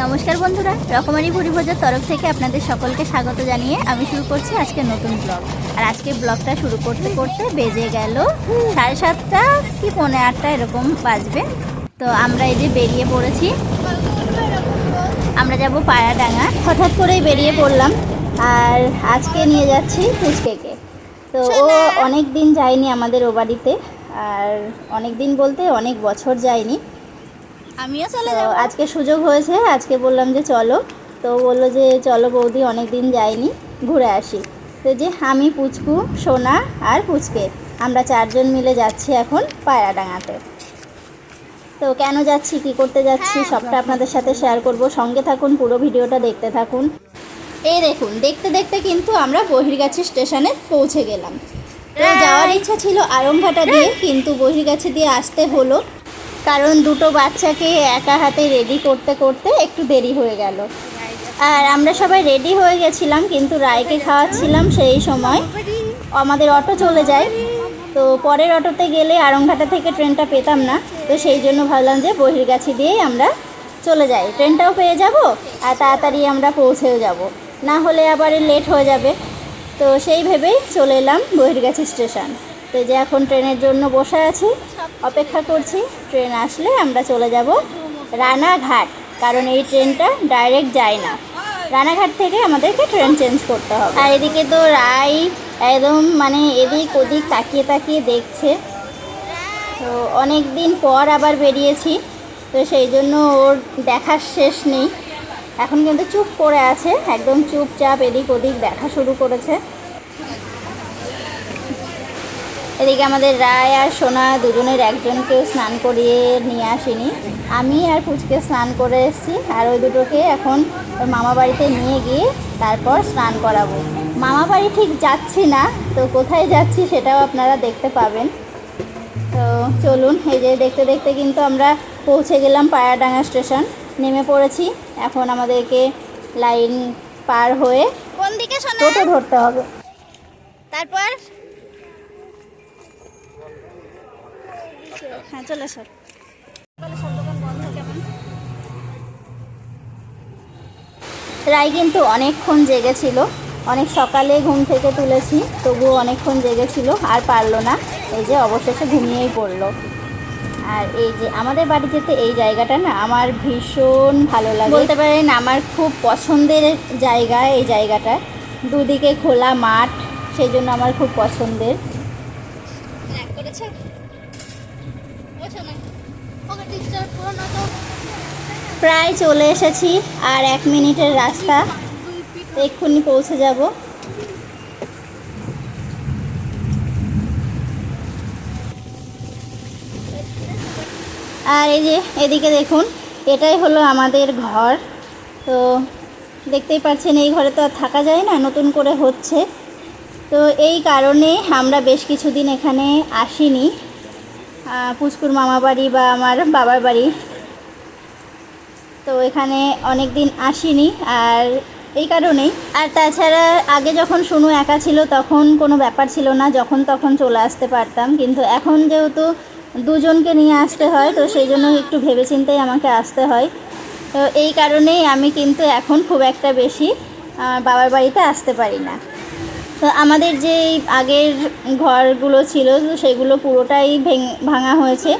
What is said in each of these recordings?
নমস্কার বন্ধুরা, রকমারি ভুরিভোজের তরফ থেকে আপনাদের সকলকে স্বাগত জানিয়ে আমি শুরু করছি আজকে নতুন ব্লগ। আর আজকে ব্লগটা শুরু করতে করতে বেজে গেল সাড়ে সাতটা কি, পৌনে আটটা এরকম বাজবে। তো আমরা এই যে বেরিয়ে পড়েছি। আমরা যাব পায়াডাঙ্গা। হঠাৎ করেই বেরিয়ে পড়লাম। আর আজকে নিয়ে যাচ্ছি পুচকেকে। তো ও অনেক দিন যায়নি আমাদের ও বাড়িতে। আর অনেক দিন বলতে অনেক বছর যায়নি। আমিও চলে যাব। আজকে সুযোগ হয়েছে। আজকে বললাম যে চলো। তো বলল যে চলো বৌদি অনেক দিন যাইনি ঘুরে আসি। তো যে আমি পুচকু সোনা আর পুচকে। আমরা চারজন মিলে যাচ্ছি এখন পায়রাডাঙ্গাতে তো কেন যাচ্ছি কি করতে যাচ্ছি হ্যাঁ। সবটা আপনাদের সাথে শেয়ার করব। সঙ্গে থাকুন পুরো ভিডিওটা দেখতে থাকুন। এই দেখুন দেখতে দেখতে কিন্তু আমরা বহিরগাছি স্টেশনে পৌঁছে গেলাম। তো যাওয়ার ইচ্ছা ছিল আরংঘাটা দিয়ে কিন্তু বহিরগাছি দিয়ে আসতে হলো। কারণ দুটো বাচ্চাকে একা হাতে রেডি করতে করতে একটু দেরি হয়ে গেল। আর আমরা সবাই রেডি হয়ে গেছিলাম কিন্তু রায়কে খাওয়াচ্ছিলাম সেই সময়। আমাদের অটো চলে যায়। তো পরের অটোতে গেলে আরংঘাটা থেকে ট্রেনটা পেতাম না, তো সেই জন্য ভাবলাম যে বহিরগাছি দিয়েই আমরা চলে যাই। ট্রেনটাও পেয়ে যাব আর তাড়াতাড়ি আমরা পৌঁছেও যাব। না হলে আবার লেট হয়ে যাবে। তো সেই ভেবেই চলে এলাম বহিরগাছি স্টেশন। তো যে এখন ট্রেনের জন্য বসে আছি, অপেক্ষা করছি, ট্রেন আসলে আমরা চলে যাব রানাঘাট, কারণ এই ট্রেনটা ডাইরেক্ট যায় না। রানাঘাট থেকে আমাদেরকে ট্রেন চেঞ্জ করতে হবে। আর এদিকে তো রাই একদম মানে এদিক ওদিক তাকিয়ে তাকিয়ে দেখছে। তো অনেক দিন পর আবার বেরিয়েছি, তো সেই জন্য ওর দেখার শেষ নেই। এখন কিন্তু চুপ করে আছে, একদম চুপচাপ এদিক ওদিক দেখা শুরু করেছে। এদিকে আমাদের রায় আর সোনা দুজনের একজনকেও স্নান করিয়ে নিয়ে আসিনি। আমি আর পুচকে স্নান করে এসেছি, আর ওই দুটোকে এখন ওর মামা বাড়িতে নিয়ে গিয়ে তারপর স্নান করাবো। মামা বাড়ি ঠিক যাচ্ছি না তো কোথায় যাচ্ছি সেটাও আপনারা দেখতে পাবেন। তো চলুন এই যে দেখতে দেখতে কিন্তু আমরা পৌঁছে গেলাম পায়াডাঙ্গা স্টেশন নেমে পড়েছি। এখন আমাদেরকে লাইন পার হয়ে কোন দিকে টোটো ধরতে হবে। তারপর? হ্যাঁ চলে রায় কিন্তু অনেকক্ষণ জেগেছিল। অনেক সকালে ঘুম থেকে তুলেছি তবুও অনেকক্ষণ জেগেছিল আর পারল না। এই যে অবশেষে ঘুমিয়েই পড়ল। আর এই যে আমাদের বাড়ি যেতে এই জায়গাটা না আমার ভীষণ ভালো লাগে। বলতে পারেন আমার খুব পছন্দের জায়গা এই জায়গাটা। দুদিকে খোলা মাঠ সেই জন্য আমার খুব পছন্দের। করেছে? প্রায় চলে এসেছি আর এক মিনিটের রাস্তা। এক্ষুনি পৌঁছে যাব। আর এই যে, এদিকে দেখুন, এটাই হলো আমাদের ঘর। তো দেখতেই পাচ্ছেন, এই ঘরে তো আর থাকা যায় না, নতুন করে হচ্ছে। তো এই কারণে আমরা বেশ কিছুদিন এখানে আসিনি। পুচকুর মামা বাড়ি বা আমার বাবার বাড়ি। তো এখানে অনেক দিন আসিনি, আর এই কারণেই। আর তাছাড়া আগে যখন শুনু একা ছিল তখন কোনো ব্যাপার ছিল না, যখন তখন চলে আসতে পারতাম। কিন্তু এখন যেহেতু দুজনকে নিয়ে আসতে হয়, তো সেই জন্য একটু ভেবেচিন্তেই আমাকে আসতে হয়। তো এই কারণেই আমি কিন্তু এখন খুব একটা বেশি বাবার বাড়িতে আসতে পারি না। তো আমাদের যে আগের ঘরগুলো ছিল, তো সেগুলো পুরোটাই ভেঙ, ভাঙা হয়েছে।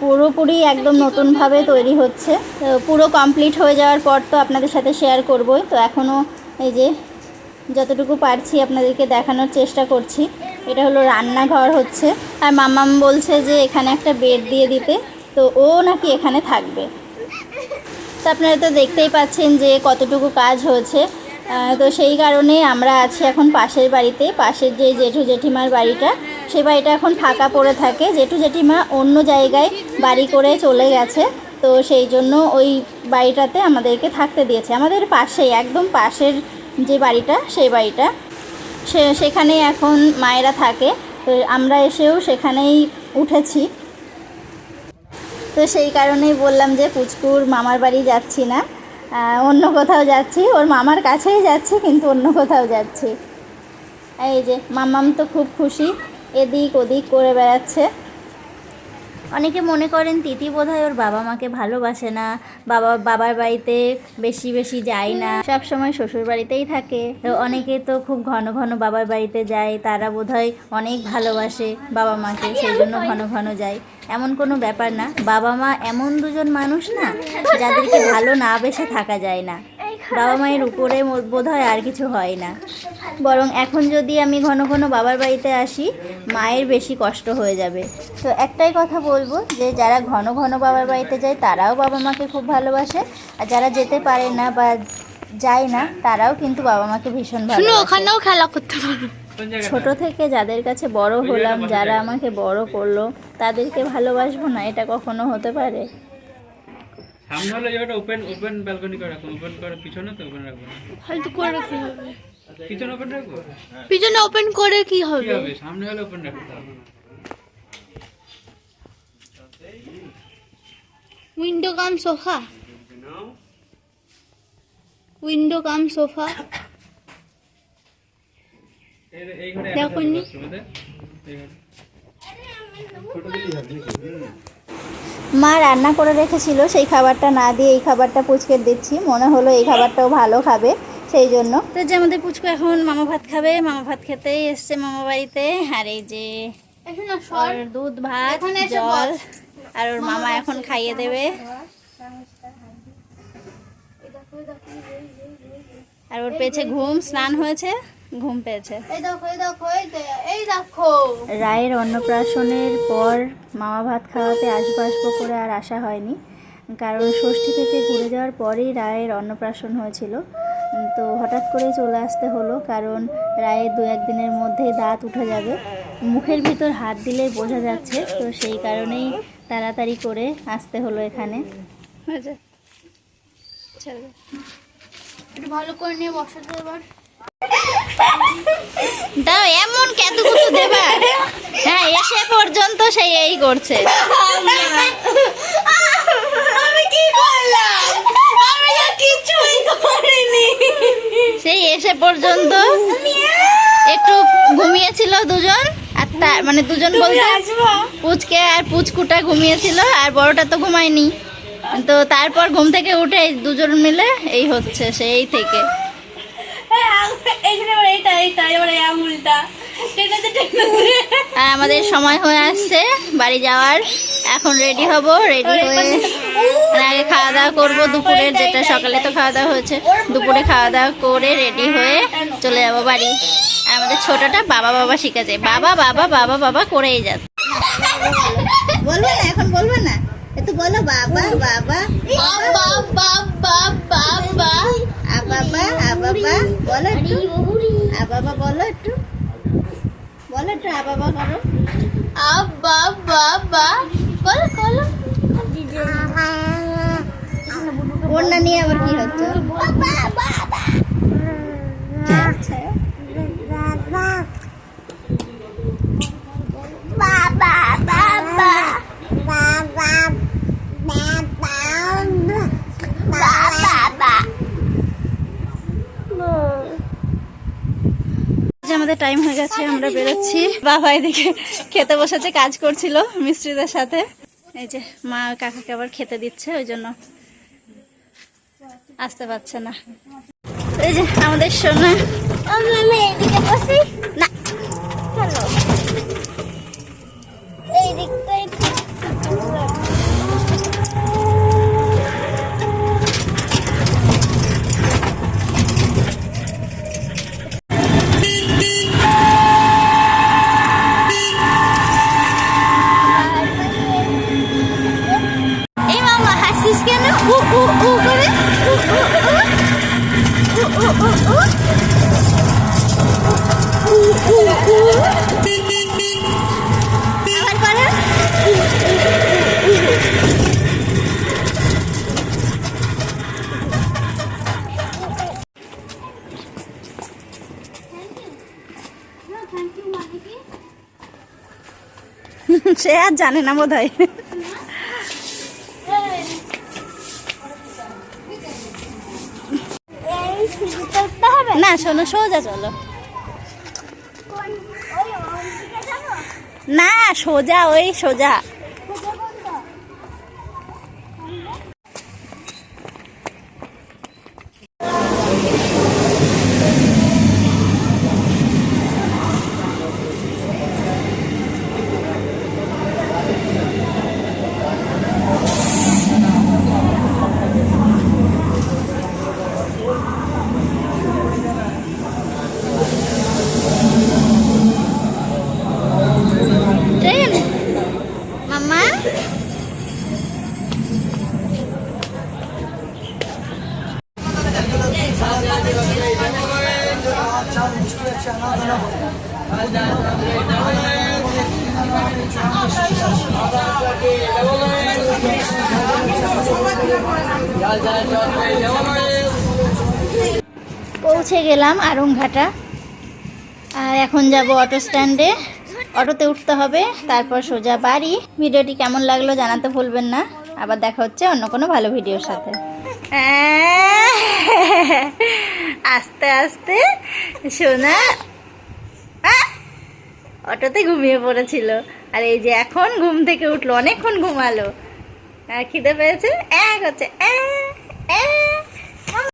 পুরোপুরি একদম নতুনভাবে তৈরি হচ্ছে। তো পুরো কমপ্লিট হয়ে যাওয়ার পর তো আপনাদের সাথে শেয়ার করবই। তো এখনও এই যে যতটুকু পারছি আপনাদেরকে দেখানোর চেষ্টা করছি। এটা হলো রান্নাঘর হচ্ছে। আর মামাম বলছে যে এখানে একটা বেড দিয়ে দিতে। তো ও নাকি এখানে থাকবে। তো আপনারা তো দেখতেই পাচ্ছেন যে কতটুকু কাজ হয়েছে। তো সেই কারণে আমরা আছি এখন পাশের বাড়িতে, পাশের যে জেঠু জেঠিমার বাড়িটা সেই বাড়িটা এখন ফাঁকা পড়ে থাকে। জেঠু জেঠিমা অন্য জায়গায় বাড়ি করে চলে গেছে, তো সেই জন্য ওই বাড়িটাতে আমাদেরকে থাকতে দিয়েছে। আমাদের পাশেই, একদম পাশের যে বাড়িটা, সেই বাড়িটা। সে, সেখানেই এখন মায়েরা থাকে, তো আমরা এসেও সেখানেই উঠেছি। তো সেই কারণেই বললাম যে পুচকুর মামার বাড়ি যাচ্ছি না। অন্য কোথাও যাচ্ছি। ওর মামার কাছেই যাচ্ছি, কিন্তু অন্য কোথাও যাচ্ছি। এই যে মামাম তো খুব খুশি। এদিক ওদিক করে বেড়াচ্ছে। অনেকে মনে করেন তিতি বোধহয় ওর বাবা মাকে ভালোবাসে না, বাবা, বাবার বাড়িতে বেশি বেশি যায় না সব সময় শ্বশুর বাড়িতেই থাকে। অনেকে তো খুব ঘন ঘন বাবার বাড়িতে যায়, তারা বোধহয় অনেক ভালোবাসে বাবা মাকে সেই জন্য ঘন ঘন যায়। এমন কোনো ব্যাপার না, বাবা মা এমন দুজন মানুষ না, যাদেরকে ভালো না বেসে থাকা যায় না। বাবা মায়ের উপরে বোধ হয় আর কিছু হয় না। বরং এখন যদি আমি ঘন ঘন বাবার বাড়িতে আসি মায়ের বেশি কষ্ট হয়ে যাবে। তো একটাই কথা বলব যে যারা ঘন ঘন বাবার বাড়িতে যায় তারাও বাবা মাকে খুব ভালোবাসে। আর যারা যেতে পারে না বা যায় না তারাও কিন্তু বাবা মাকে ভীষণ ভালো ওখানেও খেলা করতে পারো। ছোট থেকে যাদের কাছে বড় হলাম যারা আমাকে বড় করল তাদেরকে ভালোবাসবো না এটা কখনো হতে পারে? সামনে হলে জায়গাটা ওপেন ওপেন ব্যালকনি করে রাখুন ওপেন করে পিছনে তো ওপেন রাখব ফালতু করে রাখতে হবে। পিছনে ওপেন রাখব? পিছনে ওপেন করে কি কি হবে? হবে? সামনে হলে ওপেন রাখতে হবে। Window cum sofa window cum sofa এই- এই ঘরে দেখো নি। তোমাদের এই ঘরে মা রান্না করে রেখেছিল সেই খাবারটা না দিয়ে এই খাবারটা পুচকে দিচ্ছি। মনে হলো এই খাবারটাও ভালো খাবে সেই জন্য। তো যে আমাদের পুচকু এখন মামা ভাত খাবে মামা ভাত খেতেই এসছে মামা বাড়িতে। আর এই যে দুধ ভাত জল আর ওর মামা এখন খাইয়ে দেবে। আর ওর পেয়েছে ঘুম স্নান হয়েছে। ঘুম পেয়েছে। রায়ের অন্নপ্রাশনের পর মামা ভাত খাওয়াতে আসব আসব করে আর আসা হয়নি। কারণ ষষ্ঠী থেকে ঘুরে যাওয়ার পরেই রায়ের অন্নপ্রাশন হয়েছিল। তো হঠাৎ করেই চলে আসতে হলো কারণ রায়ের দু একদিনের মধ্যেই দাঁত উঠে যাবে। মুখের ভিতর হাত দিলেই বোঝা যাচ্ছে তো সেই কারণেই তাড়াতাড়ি করে আসতে হলো এখানে। ভালো করে নিয়ে বসাতে এবার। দাও এমন কত কিছু দেবা? হ্যাঁ এসে পর্যন্ত সেই এই করছে। আমি কি করলাম? আমি তো কিছুই করিনি। সেই এসে পর্যন্ত একটু ঘুমিয়েছিল দুজন আর তার মানে দুজন বলতে পুচকে আর পুচকুটা ঘুমিয়েছিল আর বড়টা তো ঘুমায়নি। তো তারপর ঘুম থেকে উঠে দুজন মিলে এই হচ্ছে সেই থেকে। আবার এবার এই আঙুলটা আর আমাদের সময় হয়ে আসছে বাড়ি যাওয়ার। এখন রেডি হব রেডি হয়ে আগে খাওয়া দাওয়া করব দুপুরের যেটা সকালে তো খাওয়া দাওয়া হয়েছে। দুপুরে খাওয়া দাওয়া করে রেডি হয়ে চলে যাব বাড়ি। আর আমাদের ছোটটা বাবা বাবা শিখেছে বাবা বাবা বাবা বাবা করেই যাচ্ছে। বলবে না এখন বলবে না। একটু বলো বাবা। বাবা বাবা বাবা। বলো একটু। আ বাবা বলো একটু। বলো একটু আ বাবা করো আব্বা বাবা বলো বলো। না নিয়ে আবার কি হচ্ছে? আচ্ছা। আমাদের টাইম হয়ে গেছে, আমরা বেরোচ্ছি। বাবা এদিকে খেতে বসেছে, কাজ করছিল মিস্ত্রিদের সাথে। এই যে মা কাকাকে আবার খেতে দিচ্ছে, ওই জন্য আসতে পারছে না। এই যে আমাদের সোনা। না সে আর জানে না বোধ হয় না শোনো সোজা চলো। না সোজা ওই সোজা। পৌঁছে গেলাম আরংঘাটা। আর এখন যাব অটো স্ট্যান্ডে। অটোতে উঠতে হবে, তারপর সোজা বাড়ি। ভিডিওটি কেমন লাগল জানাতে ভুলবেন না। আবার দেখা হচ্ছে অন্য কোনো ভালো ভিডিওর সাথে। আস্তে আস্তে। সোনা! অটোতে ঘুমিয়ে পড়েছিল। আর এই যে এখন ঘুম থেকে উঠল, অনেকক্ষণ ঘুমালো। খিদে পেয়েছে? এক হচ্ছে।